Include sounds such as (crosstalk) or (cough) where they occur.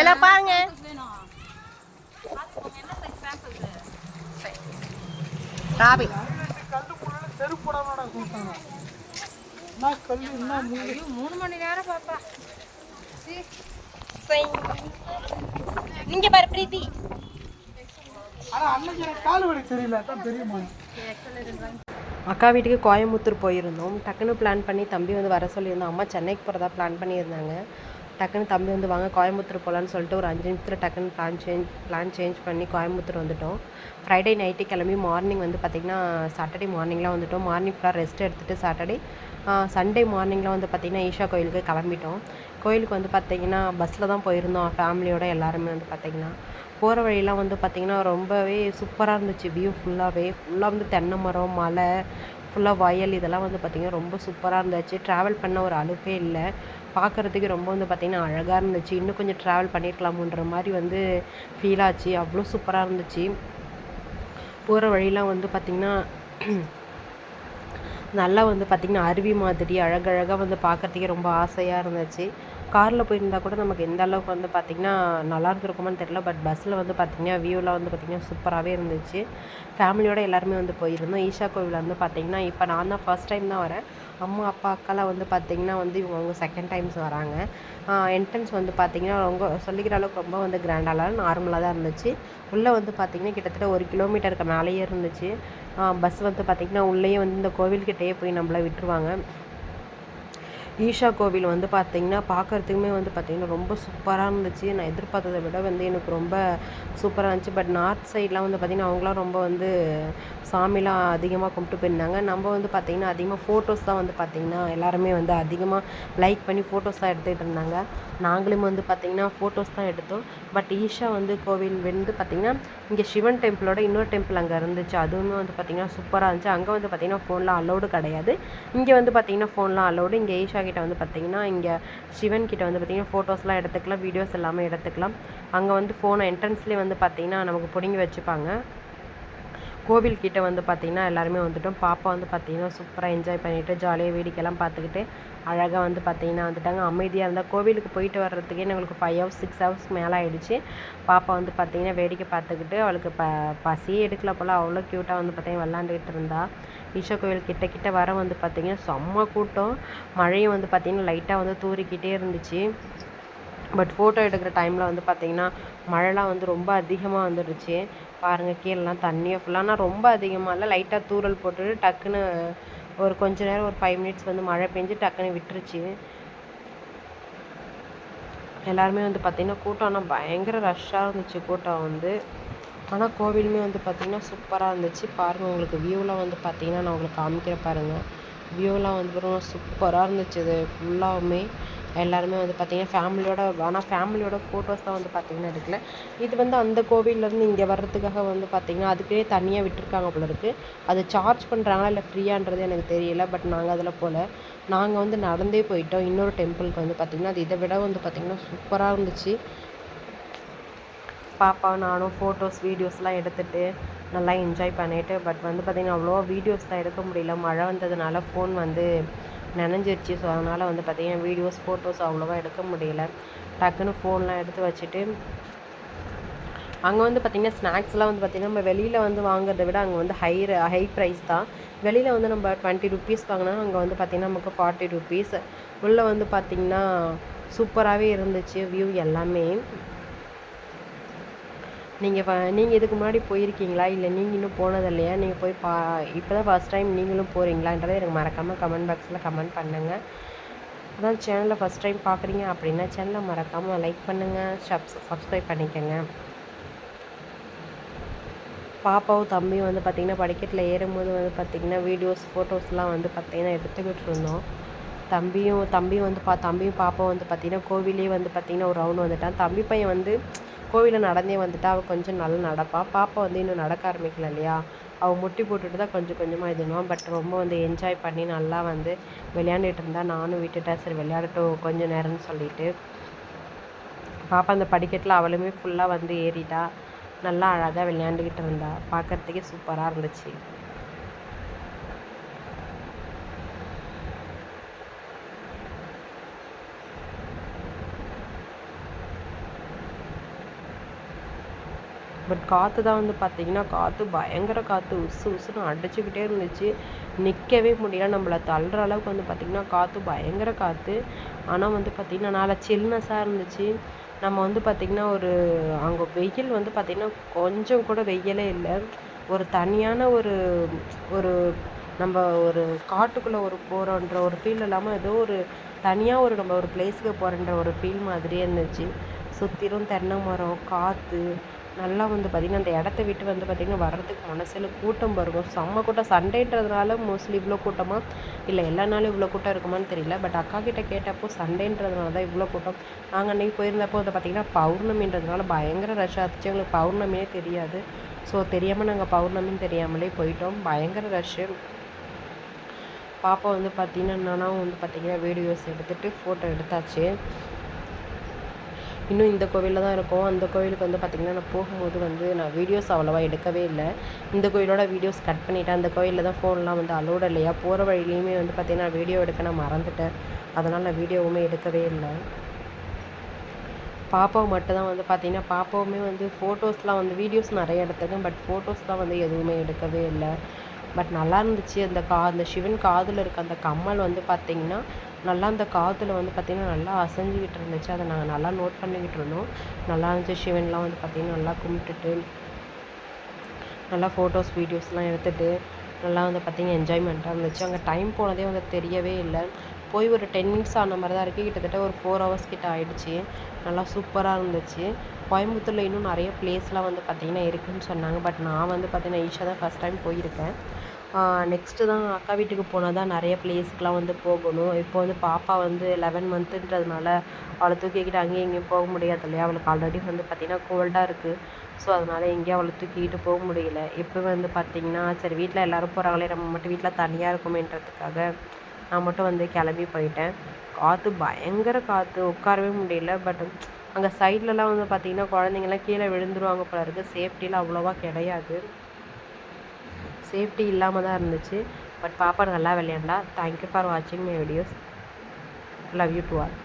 எல்லாம் பாருங்க ராபி மூணு மணி நேரம் பாப்பா நீங்க பாரு பிரீத்தி. அக்கா வீட்டுக்கு கோயம்புத்தூர் போயிருந்தோம். டக்குன்னு பிளான் பண்ணி தம்பி வந்து வர சொல்லியிருந்தோம் அம்மா சென்னைக்கு போகிறதா பிளான் பண்ணியிருந்தாங்க. டக்குன்னு தம்பி வந்து வாங்க கோயம்புத்தூர் போகலான்னு சொல்லிட்டு ஒரு அஞ்சு நிமிஷத்தில் டக்குன்னு பிளான் சேஞ்ச் பிளான் சேஞ்ச் பண்ணி கோயம்புத்தூர் வந்துட்டோம். ஃப்ரைடே நைட்டு கிளம்பி மார்னிங் வந்து பார்த்திங்கன்னா சாட்டர்டே மார்னிங்லாம் வந்துட்டோம். மார்னிங் ஃபுல்லாக ரெஸ்ட் எடுத்துகிட்டு சாட்டர்டே சண்டே மார்னிங்லாம் வந்து பார்த்திங்கன்னா ஈஷா கோயிலுக்கு கிளம்பிட்டோம். கோயிலுக்கு வந்து பார்த்திங்கன்னா பஸ்ஸில் தான் போயிருந்தோம். ஃபேமிலியோட எல்லாருமே வந்து பார்த்திங்கன்னா போகிற வழியெல்லாம் வந்து பார்த்திங்கன்னா ரொம்பவே சூப்பராக இருந்துச்சு. வியூ ஃபுல்லாகவே ஃபுல்லாக வந்து தென்னை மரம் மலை ஃபுல்லாக வயல் இதெல்லாம் வந்து பார்த்திங்கன்னா ரொம்ப சூப்பராக இருந்துச்சு. ட்ராவல் பண்ண ஒரு அலுப்பே இல்லை. பார்க்குறதுக்கு ரொம்ப வந்து பார்த்திங்கன்னா அழகாக இருந்துச்சு. இன்னும் கொஞ்சம் ட்ராவல் பண்ணியிருக்கலாமுன்ற மாதிரி வந்து ஃபீல் ஆச்சு. அவ்வளோ சூப்பராக இருந்துச்சு. போகிற வழியெலாம் வந்து பார்த்திங்கன்னா (clears throat) நல்லா வந்து பார்த்திங்கன்னா அருவி மாதிரி அழகழகாக வந்து பார்க்கறதுக்கே ரொம்ப ஆசையாக இருந்துச்சு. காரில் போயிருந்தா கூட நமக்கு எந்த அளவுக்கு வந்து பார்த்திங்கன்னா நல்லா இருந்திருக்குமான்னு தெரியல. பட் பஸ்ஸில் வந்து பார்த்திங்கன்னா வியூலாம் வந்து பார்த்திங்கன்னா சூப்பராகவே இருந்துச்சு. ஃபேமிலியோடு எல்லாருமே வந்து போயிருந்தோம். ஈஷா கோவில் வந்து பார்த்திங்கன்னா இப்போ நான் தான் ஃபர்ஸ்ட் டைம் தான் வரேன். அம்மா அப்பா அக்காலாம் வந்து பார்த்திங்கன்னா வந்து இவங்க அவங்க செகண்ட் டைம்ஸ் வராங்க. என்ட்ரன்ஸ் வந்து பார்த்திங்கன்னா ரொம்ப சொல்லிக்கிற அளவுக்கு ரொம்ப வந்து கிராண்டாக நார்மலாக தான் இருந்துச்சு. உள்ளே வந்து பார்த்திங்கன்னா கிட்டத்தட்ட ஒரு கிலோமீட்டருக்கு மேலேயே இருந்துச்சு. பஸ் வந்து பார்த்திங்கன்னா உள்ளேயே வந்து இந்த கோவில்கிட்டயே போய் நம்மள விட்டுருவாங்க. ஈஷா கோவில் வந்து பார்த்திங்கன்னா பார்க்குறதுக்குமே வந்து பார்த்திங்கன்னா ரொம்ப சூப்பராக இருந்துச்சு நான் எதிர்பார்த்ததை விட வந்து எனக்கு ரொம்ப சூப்பராக இருந்துச்சு பட் நார்த் சைட்லாம் வந்து பார்த்திங்கன்னா அவங்களாம் ரொம்ப வந்து சாமிலாம் அதிகமாக கும்பிட்டு போயிருந்தாங்க நம்ம வந்து பார்த்திங்கன்னா அதிகமாக ஃபோட்டோஸ் தான் வந்து பார்த்திங்கன்னா எல்லாருமே வந்து அதிகமாக லைக் பண்ணி ஃபோட்டோஸ் தான் எடுத்துகிட்டு இருந்தாங்க நாங்களும் வந்து பார்த்திங்கன்னா ஃபோட்டோஸ் தான் எடுத்தோம் பட் ஈஷா வந்து கோவில் வந்து பார்த்திங்கன்னா இங்கே சிவன் டெம்பிளோட இன்னொரு டெம்பிள் அங்கே இருந்துச்சு அதுவுமே வந்து பார்த்திங்கன்னா சூப்பராக இருந்துச்சு அங்கே வந்து பார்த்திங்கன்னா ஃபோன்லாம் அலௌடு கிடையாது இங்கே வந்து பார்த்திங்கன்னா ஃபோன்லாம் அலௌடு இங்கே ஈஷா கிட்ட வந்து பார்த்திங்கன்னா இங்கே சிவன் கிட்ட வந்து பார்த்திங்கன்னா ஃபோட்டோஸ்லாம் எடுத்துக்கலாம் வீடியோஸ் எல்லாமே எடுத்துக்கலாம். அங்கே வந்து ஃபோனை என்ட்ரன்ஸ்லேயே வந்து பார்த்திங்கன்னா நமக்கு பிடுங்கி வச்சுப்பாங்க. கோவில்கிட்ட வந்து பார்த்திங்கன்னா எல்லாருமே வந்துட்டோம். பாப்பா வந்து பார்த்திங்கன்னா சூப்பராக என்ஜாய் பண்ணிவிட்டு ஜாலியாக வேடிக்கைலாம் பார்த்துக்கிட்டு அழகாக வந்து பார்த்திங்கன்னா வந்துட்டாங்க. அமைதியாக இருந்தால் கோவிலுக்கு போயிட்டு வர்றதுக்கே எங்களுக்கு ஃபைவ் ஹவர்ஸ் சிக்ஸ் ஹவர்ஸ் மேலே ஆகிடுச்சு பாப்பா வந்து பார்த்திங்கன்னா வேடிக்கை பார்த்துக்கிட்டு அவளுக்கு ப பசியே எடுக்கல போல். அவ்வளோ க்யூட்டாக வந்து பார்த்திங்கன்னா விளாண்டுக்கிட்டு இருந்தா. ஈஷா கோவில் கிட்ட கிட்ட வர வந்து பார்த்திங்கன்னா செம்ம கூட்டம். மழையும் வந்து பார்த்திங்கன்னா லைட்டாக வந்து தூறிக்கிட்டே இருந்துச்சு. பட் ஃபோட்டோ எடுக்கிற டைமில் வந்து பார்த்திங்கன்னா மழைலாம் வந்து ரொம்ப அதிகமாக வந்துடுச்சு. பாருங்கள் கீழெலாம் தண்ணியை ஃபுல்லாக ஆனால் ரொம்ப அதிகமாக இல்லை. லைட்டாக தூறல் போட்டுட்டு டக்குன்னு ஒரு கொஞ்ச நேரம் ஒரு ஃபைவ் மினிட்ஸ் வந்து மழை பெஞ்சு டக்குன்னு விட்டுருச்சு. எல்லாருமே வந்து பார்த்திங்கன்னா கூட்டம் ஆனால் பயங்கர ரஷ்ஷாக இருந்துச்சு கூட்டம் வந்து. ஆனால் கோவிலுமே வந்து பார்த்திங்கன்னா சூப்பராக இருந்துச்சு. பாருங்கள் உங்களுக்கு வியூலாம் வந்து பார்த்திங்கன்னா நான் உங்களுக்கு காமிக்கிற பாருங்கள் வியூலாம் வந்து பாருங்கள் சூப்பராக இருந்துச்சு இது ஃபுல்லாகவுமே எல்லாருமே வந்து பார்த்திங்கன்னா ஃபேமிலியோட ஆனால் ஃபேமிலியோட ஃபோட்டோஸ் தான் வந்து பார்த்திங்கன்னா எடுக்கல. இது வந்து அந்த கோவில்லேருந்து இங்கே வர்றதுக்காக வந்து பார்த்திங்கன்னா அதுக்கே தனியாக விட்டுருக்காங்க போல இருக்குது அது சார்ஜ் பண்ணுறாங்களா இல்லை ஃப்ரீயான்றது எனக்கு தெரியல பட் நாங்கள் அதில் போல். நாங்கள் வந்து நடந்தே போயிட்டோம். இன்னொரு டெம்பிளுக்கு வந்து பார்த்திங்கன்னா அது இதை விட வந்து பார்த்திங்கன்னா சூப்பராக இருந்துச்சு. பாப்பா நானும் ஃபோட்டோஸ் வீடியோஸ்லாம் எடுத்துகிட்டு நல்லா என்ஜாய் பண்ணிவிட்டு பட் வந்து பார்த்திங்கன்னா அவ்வளோவா வீடியோஸ் தான் எடுக்க முடியல. மழை வந்ததுனால ஃபோன் வந்து நனைஞ்சிருச்சு. ஸோ அதனால் வந்து பார்த்திங்கன்னா வீடியோஸ் ஃபோட்டோஸ் அவ்வளோவா எடுக்க முடியல. டக்குன்னு ஃபோன்லாம் எடுத்து வச்சுட்டு அங்கே வந்து பார்த்திங்கன்னா ஸ்நாக்ஸ்லாம் வந்து பார்த்திங்கன்னா நம்ம வெளியில் வந்து வாங்குறத விட அங்கே வந்து ஹை ஹை ப்ரைஸ் தான். வெளியில் வந்து நம்ம டுவெண்ட்டி ருபீஸ் வாங்கினா அங்கே வந்து பார்த்திங்கன்னா நமக்கு ஃபார்ட்டி ருபீஸ் உள்ளே வந்து பார்த்திங்கன்னா சூப்பராகவே இருந்துச்சு வியூ எல்லாமே. நீங்கள் நீங்கள் இதுக்கு முன்னாடி போயிருக்கீங்களா? இல்லை நீங்கள் இன்னும் போனது இல்லையா? நீங்கள் போய் பா இப்போ தான் ஃபஸ்ட் டைம் நீங்களும் போகிறீங்களான்றதை எனக்கு மறக்காமல் கமெண்ட் பாக்ஸில் கமெண்ட் பண்ணுங்கள் அதான் சேனலை ஃபஸ்ட் டைம் பார்க்குறீங்க அப்படின்னா சேனலை மறக்காமல் லைக் பண்ணுங்கள் சப்ஸ் சப்ஸ்கிரைப் பண்ணிக்கோங்க. பாப்பாவும் தம்பியும் வந்து பார்த்திங்கன்னா படிக்கட்டில் ஏறும்போது வந்து பார்த்திங்கன்னா வீடியோஸ் ஃபோட்டோஸ்லாம் வந்து பார்த்திங்கன்னா எடுத்துக்கிட்டு இருந்தோம். தம்பியும் தம்பியும் வந்து பா தம்பியும் பாப்பாவும் வந்து பார்த்திங்கன்னா கோவிலே வந்து பார்த்திங்கன்னா ஒரு ரவுண்ட் வந்துட்டான். தம்பி பையன் வந்து கோவிலில் நடந்தே வந்துட்டா அவள் கொஞ்சம் நல்லா நடப்பாள் பாப்பா வந்து இன்னும் நடக்க ஆரம்பிக்கல இல்லையா? அவள் முட்டி போட்டுட்டு தான் கொஞ்சம் கொஞ்சமாக இதுனுவான் பட் ரொம்ப வந்து என்ஜாய் பண்ணி நல்லா வந்து விளையாண்டுட்டு இருந்தா நானும் விட்டுட்டேன். சரி விளையாடட்டும் கொஞ்சம் நேரம்னு சொல்லிட்டு. பாப்பா அந்த படிக்கட்டில் அவளுமே ஃபுல்லாக வந்து ஏறிட்டா. நல்லா அழகாக விளையாண்டுக்கிட்டு இருந்தா. பார்க்கறதுக்கே சூப்பராக இருந்துச்சு. பட் காற்று தான் வந்து பார்த்திங்கன்னா காற்று பயங்கர காற்று உசு உசுன்னு அடிச்சுக்கிட்டே இருந்துச்சு. நிற்கவே முடியல. நம்மளை தள்ளுற அளவுக்கு வந்து பார்த்திங்கன்னா காற்று பயங்கர காற்று ஆனால் வந்து பார்த்திங்கன்னா நல்லா சில்னஸாக இருந்துச்சு. நம்ம வந்து பார்த்திங்கன்னா ஒரு அங்கே வெயில் வந்து பார்த்திங்கன்னா கொஞ்சம் கூட வெயிலே இல்லை. ஒரு தனியான ஒரு ஒரு நம்ம ஒரு காட்டுக்குள்ளே ஒரு போகிறோன்ற ஒரு ஃபீல் இல்லாமல் ஏதோ ஒரு தனியாக ஒரு நம்ம ஒரு பிளேஸுக்கு போகிறன்ற ஒரு ஃபீல் மாதிரியே இருந்துச்சு. சுற்றிலும் தென்னை மரம் காற்று நல்லா வந்து பார்த்திங்கன்னா அந்த இடத்த விட்டு வந்து பார்த்திங்கன்னா வர்றதுக்கு மனசில் கூட்டம் இருக்கும் செம்ம கூட்டம். சண்டேன்றதுனால மோஸ்ட்லி இவ்வளோ கூட்டமாக இல்லை எல்லா நாளும் இவ்வளோ கூட்டம் இருக்குமான்னு தெரியல. பட் அக்கா கிட்டே கேட்டப்போ சண்டேன்றதுனால தான் இவ்வளோ கூட்டம். நாங்கள் அன்றைக்கி போயிருந்தப்போ வந்து பார்த்திங்கன்னா பௌர்ணமின்றதுனால பயங்கர ரஷ்ஷாக இருந்துச்சு. எங்களுக்கு பௌர்ணமியே தெரியாது. ஸோ தெரியாமல் நாங்கள் பௌர்ணமின்னு தெரியாமலே போயிட்டோம். பயங்கர ரஷ்ஷு பாப்பா வந்து பார்த்திங்கன்னா நானும் வந்து பார்த்திங்கன்னா வீடியோஸ் எடுத்துகிட்டு ஃபோட்டோ எடுத்தாச்சு. இன்னும் இந்த கோவிலில் தான் இருக்கோம். அந்த கோவிலுக்கு வந்து பார்த்திங்கன்னா நான் போகும்போது வந்து நான் வீடியோஸ் அவ்வளோவா எடுக்கவே இல்லை. இந்த கோயிலோட வீடியோஸ் கட் பண்ணிவிட்டேன் அந்த கோயிலில் தான் ஃபோன்லாம் வந்து அலோடு இல்லையா? போகிற வழியிலையுமே வந்து பார்த்திங்கன்னா வீடியோ எடுக்க நான் மறந்துட்டேன். அதனால் நான் வீடியோவுமே எடுக்கவே இல்லை. பாப்பாவை மட்டும் தான் வந்து பார்த்திங்கன்னா பாப்பாவுமே வந்து ஃபோட்டோஸ்லாம் வந்து வீடியோஸ் நிறைய எடுத்துருக்கேன் பட் ஃபோட்டோஸ்லாம் வந்து எதுவுமே எடுக்கவே இல்லை. பட் நல்லா இருந்துச்சு அந்த கா அந்த சிவன் காதில் இருக்க அந்த கம்மல் வந்து பார்த்திங்கன்னா நல்லா அந்த காற்றுல வந்து பார்த்திங்கன்னா நல்லா அசைஞ்சிக்கிட்டு இருந்துச்சு. அதை நாங்கள் நல்லா நோட் பண்ணிக்கிட்டு இருந்தோம். நல்லா இருந்துச்சு. சிவன்லாம் வந்து பார்த்திங்கன்னா நல்லா கும்பிட்டுட்டு நல்லா ஃபோட்டோஸ் வீடியோஸ்லாம் எடுத்துகிட்டு நல்லா வந்து பார்த்திங்கன்னா என்ஜாய்மெண்ட்டாக இருந்துச்சு. அங்கே டைம் போனதே வந்து தெரியவே இல்லை. போய் ஒரு டென் மினிட்ஸ் ஆன மாதிரி தான் இருக்குது கிட்டத்தட்ட ஒரு ஃபோர் ஹவர்ஸ் கிட்ட ஆகிடுச்சி நல்லா சூப்பராக இருந்துச்சு. கோயம்புத்தூரில் இன்னும் நிறைய பிளேஸ்லாம் வந்து பார்த்திங்கன்னா இருக்குதுன்னு சொன்னாங்க. பட் நான் வந்து பார்த்திங்கன்னா ஈஷா தான் ஃபஸ்ட் டைம் போயிருக்கேன். நெக்ஸ்ட்டு தான் அக்கா வீட்டுக்கு போனால் தான் நிறைய பிளேஸுக்கெலாம் வந்து போகணும். இப்போ வந்து பாப்பா வந்து லெவன் மந்த்துன்றதுனால அவளை தூக்கிக்கிட்டு அங்கேயும் இங்கேயும் போக முடியாது இல்லையா? அவளுக்கு ஆல்ரெடி வந்து பார்த்திங்கன்னா கோல்டாக இருக்குது ஸோ அதனால் எங்கேயும் அவளை தூக்கிக்கிட்டு போக முடியல. இப்போ வந்து பார்த்திங்கன்னா சரி வீட்டில் எல்லோரும் போகிறாங்களே நம்ம மட்டும் வீட்டில் தனியாக இருக்குமேன்றதுக்காக நான் மட்டும் வந்து கிளம்பி போயிட்டேன். காற்று பயங்கர காற்று உட்காரவே முடியல. பட் அங்கே சைட்லலாம் வந்து பார்த்திங்கன்னா குழந்தைங்கலாம் கீழே விழுந்துருவாங்க போல இருக்குது சேஃப்டிலாம் அவ்வளோவா கிடையாது. சேஃப்டி இல்லாமல் தான் இருந்துச்சு. பட் பாப்பா நல்லா விளையாண்டா தேங்க்யூ ஃபார் வாட்சிங் my videos love you to all